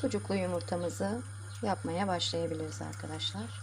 Sucuklu yumurtamızı yapmaya başlayabiliriz arkadaşlar.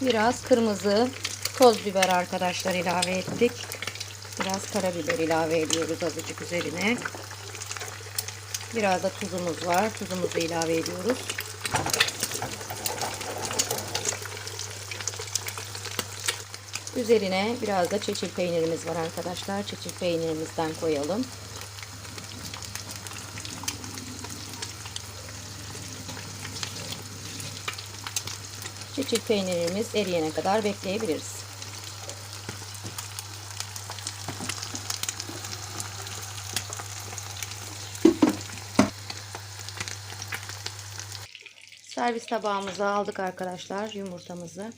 Biraz kırmızı toz biber arkadaşlar ilave ettik. Biraz karabiber ilave ediyoruz azıcık üzerine. Biraz da tuzumuz var. Tuzumuzu ilave ediyoruz. Üzerine biraz da çeçil peynirimiz var arkadaşlar. Çeçil peynirimizden koyalım. Çeçil peynirimiz eriyene kadar bekleyebiliriz. Servis tabağımıza aldık arkadaşlar yumurtamızı.